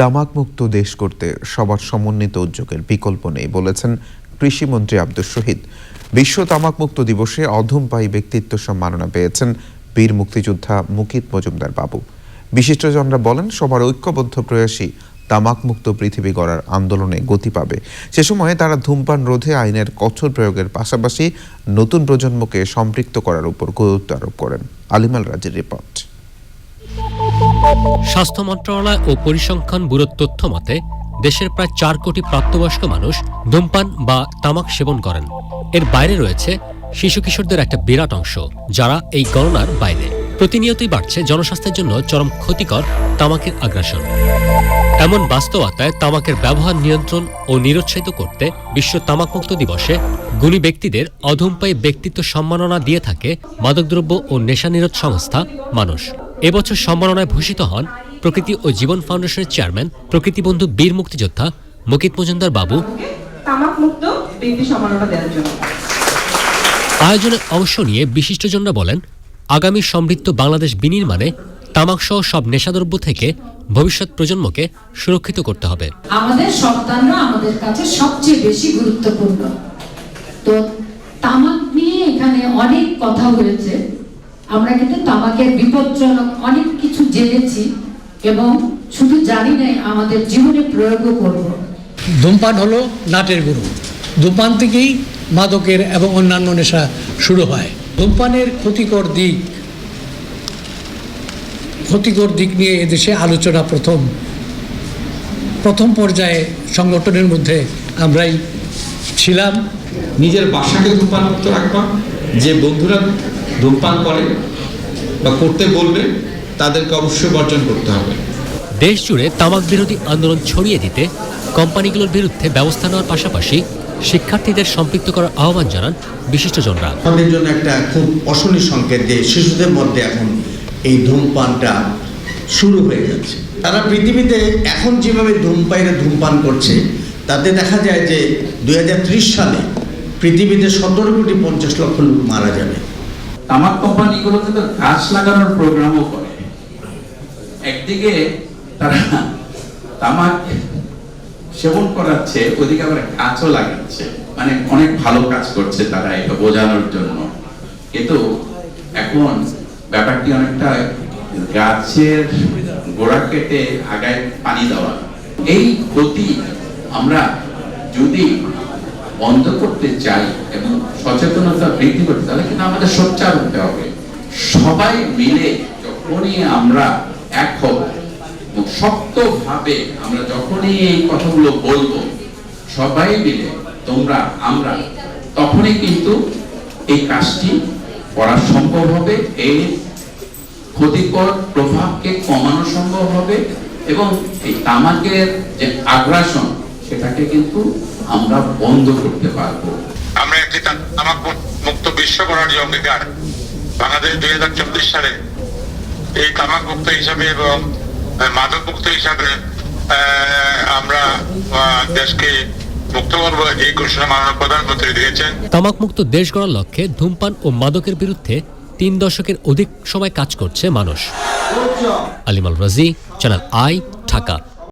তামাকমুক্ত দেশ করতে সবার সমন্বিত উদ্যোগের বিকল্প নেই বলেছেন কৃষিমন্ত্রী আব্দুল শহীদ। বিশ্ব তামাকমুক্ত দিবসে অধমপায়ী ব্যক্তিত্ব সম্মাননা পেয়েছেন বীর মুক্তিযোদ্ধা মুকিত মজুমদার বাবু। বিশিষ্টজনরা বলেন, সবার ঐক্যবদ্ধ প্রয়াসী তামাকমুক্ত পৃথিবী গড়ার আন্দোলনে গতি পাবে। সে সময়ে তারা ধূমপান রোধে আইনের কঠোর প্রয়োগের পাশাপাশি নতুন প্রজন্মকে সম্পৃক্ত করার উপর গুরুত্ব আরোপ করেন। আলিমাল রাজের রিপোর্ট। স্বাস্থ্য মন্ত্রণালয় ও পরিসংখ্যান ব্যুরোর তথ্য মতে, দেশের প্রায় চার কোটি প্রাপ্তবয়স্ক মানুষ ধূমপান বা তামাক সেবন করেন। এর বাইরে রয়েছে শিশু কিশোরদের একটা বিরাট অংশ, যারা এই গণনার বাইরে। প্রতিনিয়তই বাড়ছে জনস্বাস্থ্যের জন্য চরম ক্ষতিকর তামাকের আগ্রাসন। এমন বাস্তবতায় তামাকের ব্যবহার নিয়ন্ত্রণ ও নিরুৎসাহিত করতে বিশ্ব তামাকমুক্ত দিবসে গুণী ব্যক্তিদের অধমপায়ী ব্যক্তিত্ব সম্মাননা দিয়ে থাকে মাদকদ্রব্য ও নেশানিরোধ সংস্থা মানুষ। এবছর সম্মাননায় ভূষিত হন প্রকৃতি ও জীবন ফাউন্ডেশনের চেয়ারম্যান প্রকৃতি বন্ধু বীর মুক্তিযোদ্ধা মুকিত মজুমদার বাবু। তামাক মুক্ত ব্যক্তি সম্মাননা দেওয়ার জন্য। আয়োজনে অংশ নিয়ে বিশিষ্টজনরা বলেন আগামী সমৃদ্ধ বাংলাদেশ বিনির্মাণে তামাকসহ সব নেশাদ্রব্য থেকে ভবিষ্যৎ প্রজন্মকে সুরক্ষিত করতে হবে। আমাদের সন্তানরা আমাদের কাছে সবচেয়ে বেশি গুরুত্বপূর্ণ। তো তামাক নিয়ে এখানে অনেক কথা হয়েছে। আমরা কিন্তু তামাকের বিপজ্জনক অনেক কিছু জেনেছি এবং শুধু জানি নাই আমাদের জীবনে প্রয়োগও করব। ধূমপান হলো নাটের গুরু। ধূমপান থেকেই মাদকের এবং অন্যান্য নেশা শুরু হয়। ধূমপানের ক্ষতিকর দিক ক্ষতিকর দিক নিয়ে এদেশে আলোচনা প্রথম প্রথম পর্যায়ে সংগঠনের মধ্যে আমরাই ছিলাম। নিজের বাসাকে ধূমপান মুক্ত রাখবা যে বন্ধুরা ধূমপান করে বা করতে বলবে তাদেরকে অবশ্যই বর্জন করতে হবে। দেশ জুড়ে তামাক বিরোধী আন্দোলন ছড়িয়ে দিতে কোম্পানিগুলোর বিরুদ্ধে ব্যবস্থা নেওয়ার পাশাপাশি শিক্ষার্থীদের সম্পৃক্ত করার আহ্বান জানান বিশিষ্টজনরা। তাদের জন্য একটা খুব অশনি সংকেত যে শিশুদের মধ্যে এখন এই ধূমপানটা শুরু হয়ে যাচ্ছে। তারা পৃথিবীতে এখন যেভাবে ধূমপাইরা ধূমপান করছে তাতে দেখা যায় যে দুই হাজার ত্রিশ সালে পৃথিবীতে সতেরো কোটি পঞ্চাশ লক্ষ লোক মারা যাবে। তামাক কোম্পানিগুলোতে তো গাছ লাগানোর প্রোগ্রামও করে। একদিকে তারা তামাক সেবন করাচ্ছে, ওদিকে আবার গাছও লাগাচ্ছে। মানে অনেক ভালো কাজ করছে তারা এটা বোঝানোর জন্য। কিন্তু এখন ব্যাপারটি অনেকটা গাছের গোড়া কেটে আগায় পানি দেওয়া। এই ক্ষতি আমরা যদি বন্ধ করতে চাই এবং সচেতনতা বৃদ্ধি করতে তাহলে কিন্তু আমাদের সোচ্চার হতে হবে। সবাই মিলে যখনই আমরা এক হব শক্তভাবে আমরা যখনই এই কথাগুলো বলব, সবাই মিলে, তোমরা, আমরা, তখনই কিন্তু এই কাজটি করা সম্ভব হবে, এই ক্ষতিকর প্রভাবকে কমানো সম্ভব হবে এবং এই তামাকের যে আগ্রাসন সেটাকে কিন্তু আমরা বন্ধ করতে পারব। আমরা একটি তামাক মুক্ত বিশ্ব করার যে অঙ্গীকার বাংলাদেশ দুই হাজার চব্বিশ সালে এই তামাক মুক্ত হিসাবে এবং মাদক মুক্ত হিসাবে আমরা দেশকে মুক্ত দিয়েছেন। তামাকমুক্ত দেশ গড়ার লক্ষ্যে ধূমপান ও মাদকের বিরুদ্ধে তিন দশকের অধিক সময় কাজ করছে মানুষ। আলিমাল রাজি চ্যানেল আই ঢাকা।